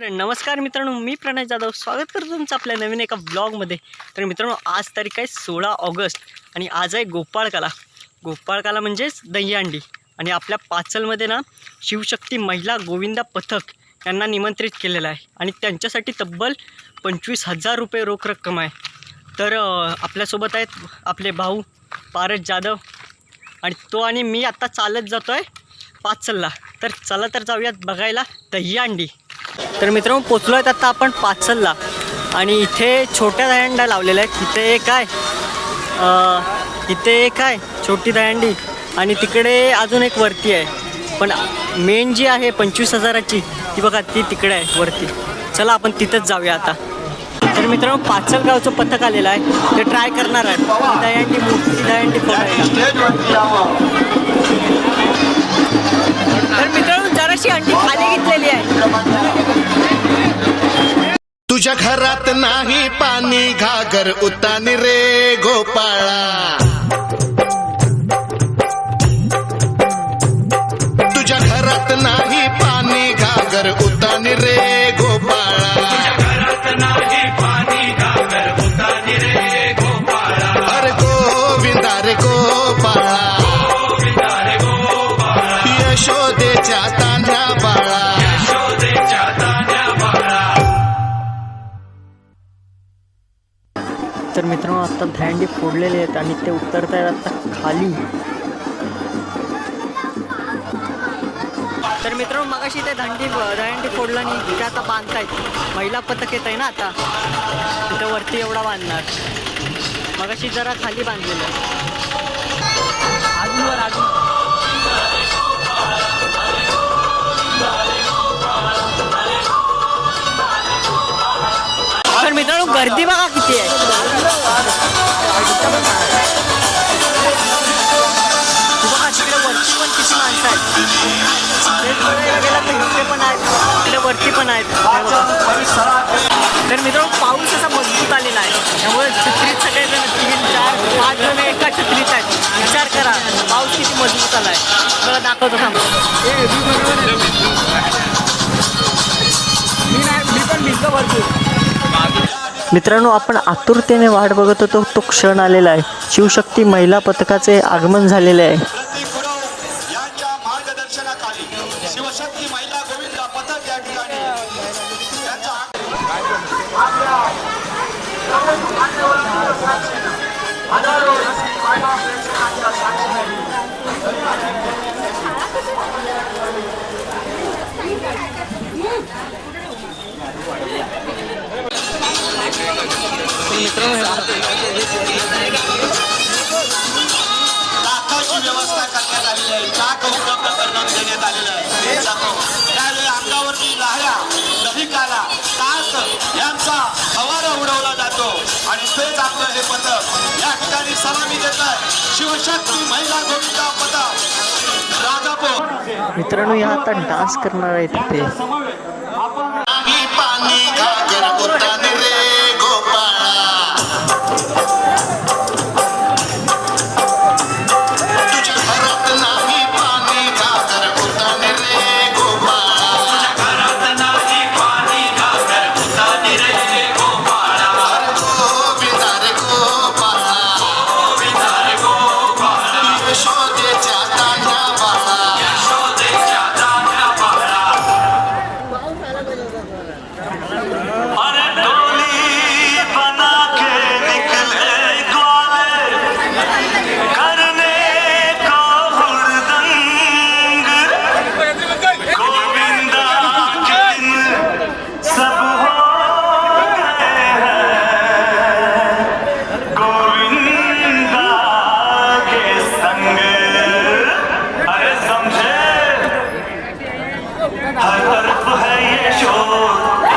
तर नमस्कार मित्रांनो मी प्रणय जाधव. स्वागत करतो तुमचं आपल्या नवीन एका ब्लॉगमध्ये तर मित्रांनो आज तारीख आहे सोळा ऑगस्ट आणि आज आहे गोपाळकाला. गोपाळकाला म्हणजेच दहीहंडी. आणि आपल्या पाचलमध्ये ना शिवशक्ती महिला गोविंदा पथक यांना निमंत्रित केलेलं आहे. आणि त्यांच्यासाठी तब्बल पंचवीस हजार रुपये रोख रक्कम आहे. तर आपल्यासोबत आहेत आपले भाऊ पारस जाधव. आणि तो आणि मी आत्ता चालत जातो आहे पाचलला. तर चला तर जाऊयात बघायला दहीहंडी. तर मित्रांनो पोचलो आहेत आता आपण पाचलला. आणि इथे छोट्या दह्यांड्या लावलेल्या आहेत. इथे एक आहे. इथे एक आहे छोटी दहंडी आणि तिकडे अजून एक वरती आहे. पण मेन जी आहे पंचवीस हजाराची ती बघा ती तिकडे आहे वरती. चला आपण तिथंच जाऊया आता. तर मित्रांनो पाचल गावचं पथक आलेलं आहे. ते ट्राय करणार आहे दहंडी मोठी दहंडी फोडायला तर मित्रांनो जराशी अंडी खाली घेतलेली आहे. तुझ्या घरात नाही पाणी घागर उतानी रे गोपाळा. आता दहंडी फोडलेले आहेत आणि ते उतरत आहेत आता खाली. तर मित्रांनो मगाशी ते दंडी दहंडी फोडलं आणि ते आता बांधतायत. महिला पथक येत आहे ना आता. तिथं वरती एवढा बांधणार. मगाशी जरा खाली बांधलेलं. अजून वर अजून मित्रांनो गर्दी बघा किती आहे. इकडे पण आहेत तिकडे वरती पण आहेत. तर मित्रांनो पाऊस असा मजबूत आलेला आहे. त्यामुळे छत्रीत सगळेजण तीन चार पाच जण एका छत्रीत आहेत. विचार करा पाऊस किती मजबूत आला आहे. मला दाखवतो थांब मित्रांनो आपण आतुरतेने वाट बघत होतो. तो क्षण आलेला आहे. शिवशक्ती महिला पथकाचे आगमन झालेले आहे. आलेली आहे. चाक उपलब्ध करून देण्यात आलेलं आहे? त्यावेळी अंगावरती लाह्या दहिकाला तास यांचा हवारा उडवला जातो. आणि तेच आपलं हे पथक. या ठिकाणी सलामी देत आहे. शिवशक्ती महिला गोविंदा पथक. राजापूर. मित्रांनो या आता डान्स करणार आहे तिथे I heard it for hey.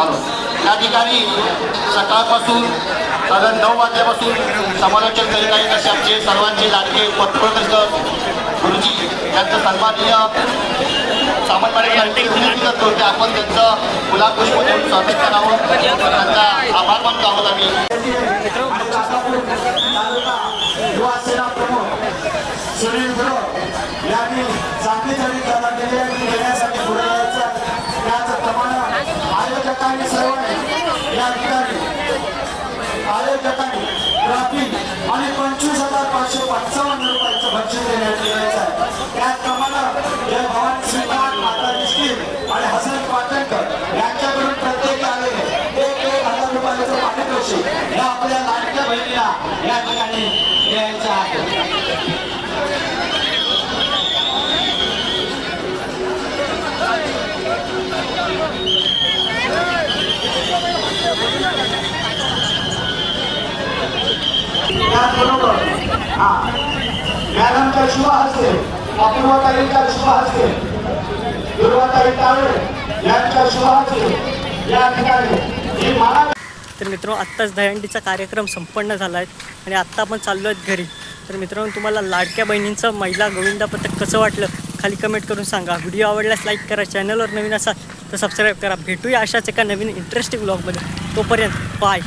ठिकाणी सकाळपासून साधारण नऊ वाजल्यापासून समालोचन करीत आहेत असे आमचे सर्वांचे लाडके पत्रकार गुरुजी यांचं सन्माननीय सामान्य विनंती करतो. की आपण त्यांचं गुलाबपुष्प देऊन स्वागत करावं. त्यांचा आभार मानतो आहोत आम्ही. Thank you, sir. अपूर्वताईंच्या शुभ दुर्वाताई तावडे यांच्या शुभ या ठिकाणी ही तर मित्रांनो आत्ताच दहंडीचा कार्यक्रम संपन्न झाला आहे आणि आत्ता आपण चाललो आहेत घरी. तर मित्रांनो तुम्हाला लाडक्या बहिणींचं महिला गोविंदा पथक कसं वाटलं? खाली कमेंट करून सांगा. व्हिडिओ आवडल्यास लाईक करा चॅनलवर नवीन असाल तर सबस्क्राईब करा. भेटूया अशाच एका नवीन इंटरेस्टिंग ब्लॉगमध्ये तोपर्यंत बाय